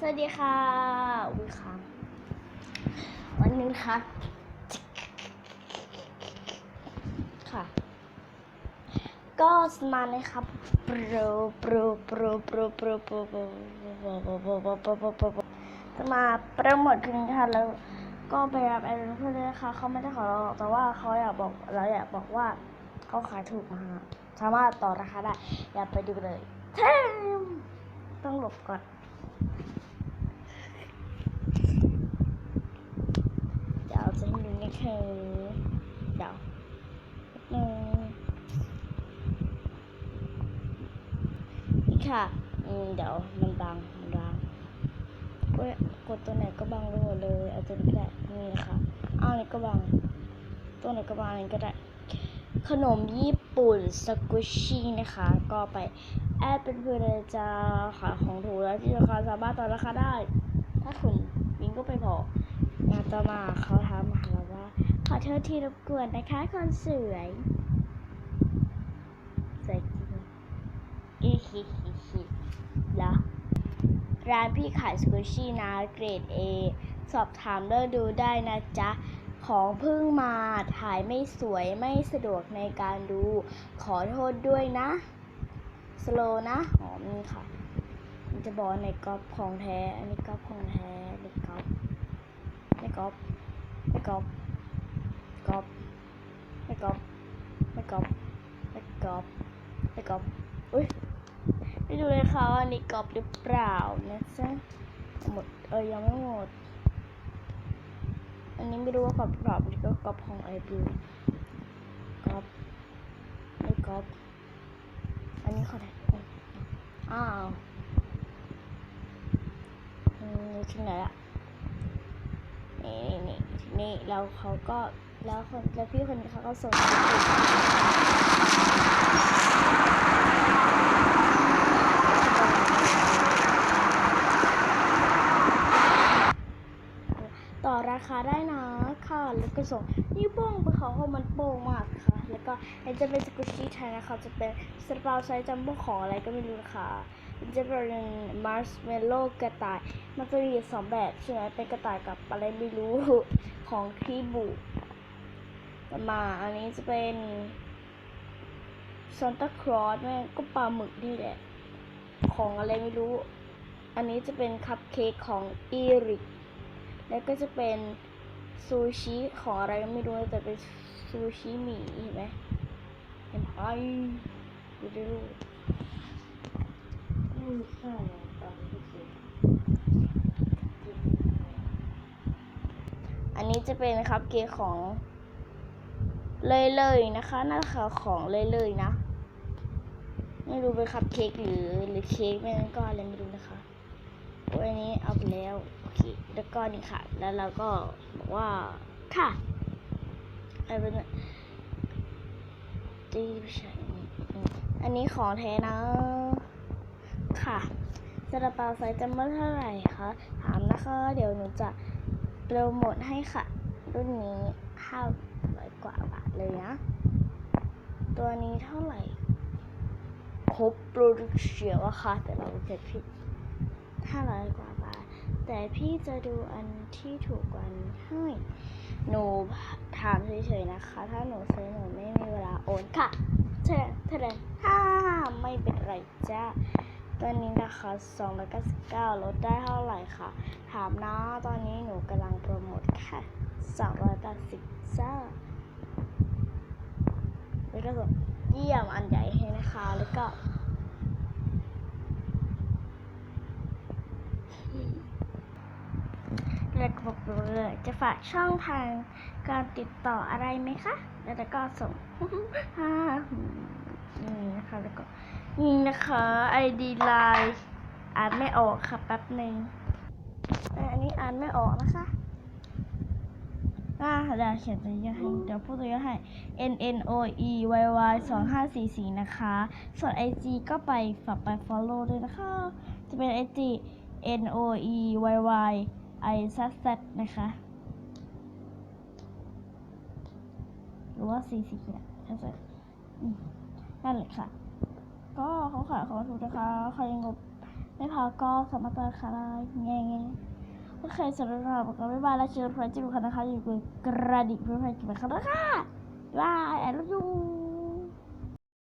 สวัสดีค่ะอุ้ยค่ะ วันนี้ค่ะ ค่ะ ก็มาเลยครับโปรโปรโปรโปรโปรโปรโปรมาโปรโมทคืนค่ะแล้วก็ไปรับแอนเพื่อนเลยค่ะเขาไม่ได้ขอเราแต่ว่าเขาอยากบอกเราอยากบอกว่าเขาขายถูกมากสามารถต่อราคาได้ อย่าไปดูเลยเทมต้องหลบก่อน ค่ะเดี๋ยวมันบังมันบังก็กดตัวไหนก็บังไปหมดเลยเอาตัวนี้ก็ได้นี่นะคะอ้าวนี่ก็บังตัวไหนก็บังนี้ก็ได้ ขนมญี่ปุ่นสกุชี่นะคะ ก็ไปแอดเป็นเพื่อนเลยจะขายของถูกแล้วที่ราคาสามารถต่อราคาได้ ถ้าคุณวิงก็ไปบอกงานต่อมาเขาถามมาเราว่า ขอโทษที่รบกวนนะคะคนสวยสวย ฮิฮิฮิแล้วร้านพี่ขายสกูชี่นะเกรด A สอบถามเลือกดูได้นะจ๊ะ ของเพิ่งมาถ่ายไม่สวยไม่สะดวกในการดู ขอโทษด้วยนะ สโลนะหอมนี่ค่ะ มันจะบอกในก๊อปของแท้ อันนี้ก๊อปของแท้อันนี้ก๊อปไม่ก๊อปไม่ก๊อปก๊อปไม่ก๊อปไม่ก๊อปไม่ก๊อปไม่ก๊อปอุ้ย เลยค่ะว่าอันนี้ก๊อปหรือเปล่านะจ๊ะหมดเออยังไม่หมด อันนี้ไม่รู้ว่าก๊อปหรือเปล่าอันนี้ก็ก๊อปของไอบิวก๊อปไม่ก๊อปอันนี้ขอได้อ้าวอืมที่ไหนอะนี่นี่นี่แล้วเขาก็แล้วคนแล้วพี่คนนี้เขาก็ส่งต่อ ราคาได้นะค่ะ แล้วก็ส่งนี่วโป้งไปเขาเพราะมันโป้งมากค่ะ แล้วก็ไอจะเป็นสกุชชี่ไทยนะคะ จะเป็นสปาไซส์จัมโบ้ของอะไรก็ไม่รู้นะคะมันจะเป็นมาร์ชเมลโล่กระต่าย มันจะมีสองแบบใช่ไหมเป็นกระต่ายกับอะไรไม่รู้ของคีบุมาอันนี้จะเป็นซานตาคลอสแม่ก็ปลาหมึกนี่แหละ ของอะไรไม่รู้ อันนี้จะเป็นคัพเค้กของอีริก แล้วก็จะเป็นซูชิของอะไรก็ไม่รู้แต่เป็นซูชิหมี่เห็นไหมเห็นไหมดูดูดูไม่ใช่ตอนที่สิอันนี้จะเป็นคัพเค้กของเลยเลยๆนะคะน้าตาของเลยเลยๆนะ ไม่รู้เป็นคัพเค้กหรือหรือเค้กไม่นั้นก็อะไรไม่รู้นะคะโอ้ยอันนี้เอาไปแล้ว แล้วก็นี่ค่ะ แล้วเราก็บอกว่าค่ะอะไรเป็นยจีบใช่อันนี้ของแท้นะ ค่ะซาลาเปาไซส์จำว่าเท่าไหร่คะถามนะคะ เดี๋ยวหนูจะโปรโมทให้ค่ะ รุ่นนี้ห้าร้อยกว่าบาทเลยนะ ตัวนี้เท่าไหร่ครบโปรดักเชียวอะค่ะแต่เราเสร็จผิดห้าร้อยกว่า แต่พี่จะดูอันที่ถูกกว่านี้ให้ หนูถามเฉยๆนะคะ ถ้าหนูซื้อหนูไม่มีเวลาโอนค่ะเท่านั้นเท่านั้นฮ่าไม่เป็นไรจ้าตัวนี้นะคะ299ลดได้เท่าไหร่คะ ถามนะ ตอนนี้หนูกำลังโปรโมทค่ะ280จ้าแล้วก็เยี่ยมอันใหญ่ให้นะคะ แล้วก็ แล้วก็บอกเลยจะฝากช่องทางการติดต่ออะไรไหมคะ แล้วก็ส่งฮ่านี่นะคะแล้วก็นี่นะคะ ID Line อ่านไม่ออกค่ะแป๊บหนึ่งอันนี้อ่านไม่ออกนะคะอ่าเดี๋ยวเขียนตัวย่อให้ เดี๋ยวพูดตัวย่อให้ N N O E Y Y สองห้าสี่สี่นะคะ ส่วน IG ก็ไปฝากไป follow ด้วยนะคะ จะเป็น IG N O E Y Y I Z Z นะคะ หรือว่าสี่สี่เนี่ยใช่ไหมนั่นแหละค่ะ ก็เขาขายของถูกนะคะ ใครงบไม่พอก็สามารถเปิดค่ะได้แง่แง่อเคสำหรับเราบอกกันบ๊ายบายแล้วเจอกันพร้อมจิ้มกันนะคะ อยู่กับกระดิ่งเพื่อให้กินกันนะคะบายบายแอนลูกยู